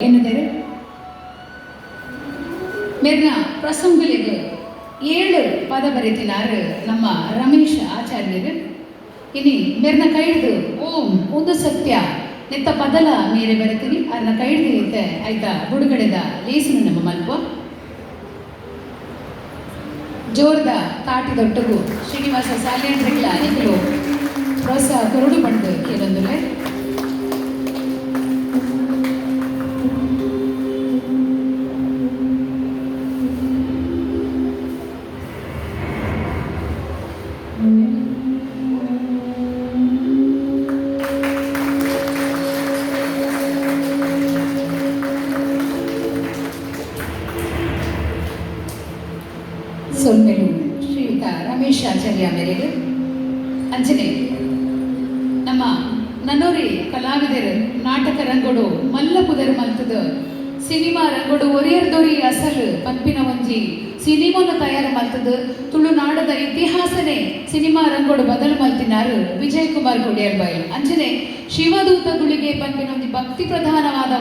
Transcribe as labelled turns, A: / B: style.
A: ಎನ್ನುತ್ತಾರೆ ಮೇರ್ನ ಪ್ರಸಂಗಲಿಗೆ ಏಳು ಪದ ಬರೀತಿನಾರು ನಮ್ಮ ರಮೇಶ್ ಆಚಾರ್ಯರು. ಇನಿ ಮೇರ್ನ ಕೈಡ್ದು ಓಂ, ಒಂದು ಸತ್ಯ, ನೆತ್ತ ಪದಲ ಮೇಲೆ ಬರೀತೀನಿ ಅದನ್ನ ಕೈಡ್ದು ಇತ್ತೆ ಆಯ್ತಾ, ಬುಡುಗಡೆದ ಲೇಸಿನ ನಮ್ಮ ಮಲ್ಪ ಜೋರ್ದ ತಾಟಿದೊಟ್ಟಗು ಶ್ರೀನಿವಾಸ ಸಾಲೇಂದ್ರಿಗಳ ನಿಖಲು ಪ್ರೋತ್ಸಾಹ ಕೊರಡು ಪಡೆದು ಕೆಲವೊಂದು ಸೊಲ್ಮೆಲು ಶ್ರೀಯುತ ರಮೇಶ್ ಆಚಾರ್ಯ ಮೇರೆಗೆ ಅಂಚನೆ ನಮ್ಮ ನನ್ನೋರಿ ಕಲಾವಿದರು ನಾಟಕ ರಂಗೋಡು ಮಲ್ಲ ಪುದರ್ ಮಲ್ತದ ಸಿನಿಮಾ ರಂಗೋಡು ಒರಿಯರ್ದೊರಿ ಅಸಲು ಪಂಪಿನ ಒಂಜಿ ಸಿನಿಮಾನ ತಯಾರು ಮಲ್ತದ ತುಳುನಾಡದ ಇತಿಹಾಸನೇ ಸಿನಿಮಾ ರಂಗೋಡು ಬದಲು ಮಲ್ತಿನಾರು ವಿಜಯ್ ಕುಮಾರ್ ಗುಡಿಯರ್ ಬಾಯಿ. ಅಂಚನೆ ಶಿವದೂತಗಳಿಗೆ ಬಗ್ಗೆ ಭಕ್ತಿ ಪ್ರಧಾನವಾದ